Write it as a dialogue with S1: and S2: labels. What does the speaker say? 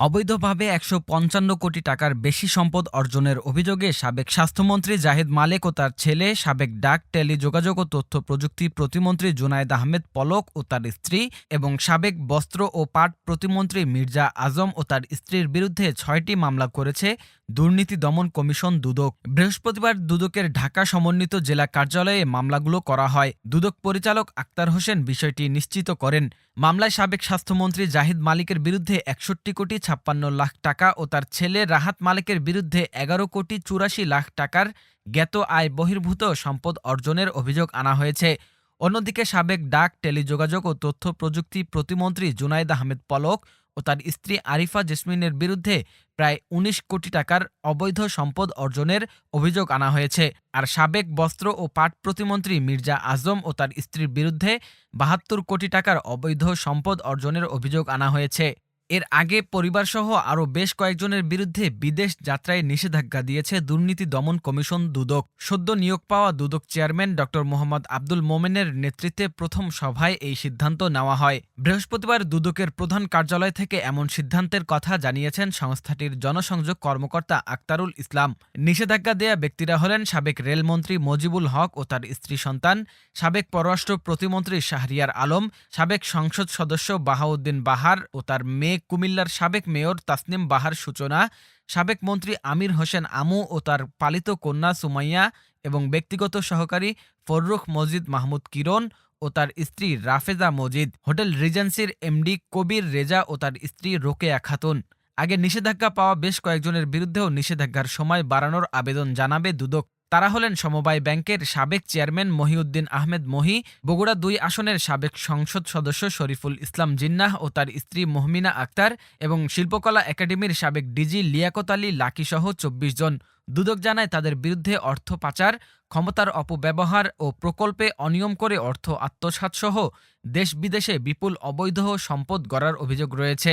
S1: অবৈধভাবে একশো পঞ্চান্ন কোটি টাকার বেশি সম্পদ অর্জনের অভিযোগে সাবেক স্বাস্থ্যমন্ত্রী জাহিদ মালেক ও তার ছেলে, সাবেক ডাক, টেলিযোগাযোগ ও তথ্য প্রযুক্তি প্রতিমন্ত্রী জুনায়েদ আহমেদ পলক ও তার স্ত্রী এবং সাবেক বস্ত্র ও পাট প্রতিমন্ত্রী মির্জা আজম ও তার স্ত্রীর বিরুদ্ধে ছয়টি মামলা করেছে দুর্নীতি দমন কমিশন দুদক। বৃহস্পতিবার দুদকের ঢাকা সমন্বিত জেলা কার্যালয়ে মামলাগুলো করা হয়। দুদক পরিচালক আক্তার হোসেন বিষয়টি নিশ্চিত করেন। মামলায় সাবেক স্বাস্থ্যমন্ত্রী জাহিদ মালিকের বিরুদ্ধে একষট্টি কোটি ছাপ্পান্ন লাখ টাকা ও তার ছেলে রাহাত মালিকের বিরুদ্ধে এগারো কোটি চুরাশি লাখ টাকার জ্ঞাত আয় বহির্ভূত সম্পদ অর্জনের অভিযোগ আনা হয়েছে। অন্যদিকে সাবেক ডাক, টেলিযোগাযোগ ও তথ্য প্রযুক্তি প্রতিমন্ত্রী জুনাইদ আহমেদ পলক ও তার স্ত্রী আরিফা জেসমিনের বিরুদ্ধে প্রায় ১৯ কোটি টাকার অবৈধ সম্পদ অর্জনের অভিযোগ আনা হয়েছে। আর সাবেক বস্ত্র ও পাট প্রতিমন্ত্রী মির্জা আজম ও তার স্ত্রীর বিরুদ্ধে বাহাত্তর কোটি টাকার অবৈধ সম্পদ অর্জনের অভিযোগ আনা হয়েছে। এর আগে পরিবারসহ আরও বেশ কয়েকজনের বিরুদ্ধে বিদেশ যাত্রায় নিষেধাজ্ঞা দিয়েছে দুর্নীতি দমন কমিশন দুদক। সদ্য নিয়োগ পাওয়া দুদক চেয়ারম্যান ড মোহাম্মদ আব্দুল মোমেনের নেতৃত্বে প্রথম সভায় এই সিদ্ধান্ত নেওয়া হয়। বৃহস্পতিবার দুদকের প্রধান কার্যালয় থেকে এমন সিদ্ধান্তের কথা জানিয়েছেন সংস্থাটির জনসংযোগ কর্মকর্তা আক্তারুল ইসলাম। নিষেধাজ্ঞা দেয়া ব্যক্তিরা হলেন সাবেক রেলমন্ত্রী মজিবুল হক ও তার স্ত্রী সন্তান, সাবেক পররাষ্ট্র প্রতিমন্ত্রী শাহরিয়ার আলম, সাবেক সংসদ সদস্য বাহাউদ্দিন বাহার ও তার মেয়ে কুমিল্লার সাবেক মেয়র তাসনিম বাহার সূচনা, সাবেক মন্ত্রী আমির হোসেন আমু ও তার পালিত কন্যা সুমাইয়া এবং ব্যক্তিগত সহকারী ফররুখ মজিদ মাহমুদ কিরণ ও তার স্ত্রী রাফেজা মজিদ। হোটেল রিজেন্সির এমডি কবির রেজা ও তার স্ত্রী রোকেয়া খাতুন। আগে নিষেধাজ্ঞা পাওয়া বেশ কয়েকজনের বিরুদ্ধেও নিষেধাজ্ঞার সময় বাড়ানোর আবেদন জানাবে দুদক তারা হলেন সমবায় ব্যাংকের সাবেক চেয়ারম্যান মহিউদ্দিন আহমেদ মহি, বগুড়া দুই আসনের সাবেক সংসদ সদস্য শরীফুল ইসলাম জিন্নাহ ও তার স্ত্রী মহমিনা আক্তার এবং শিল্পকলা একাডেমির সাবেক ডিজি লিয়াকত আলী লাকিসহ চব্বিশ জন। দুদক জানায়, তাদের বিরুদ্ধে অর্থ পাচার, ক্ষমতার অপব্যবহার ও প্রকল্পে অনিয়ম করে অর্থ আত্মসাৎসহ দেশ বিদেশে বিপুল অবৈধ সম্পদ গড়ার অভিযোগ রয়েছে।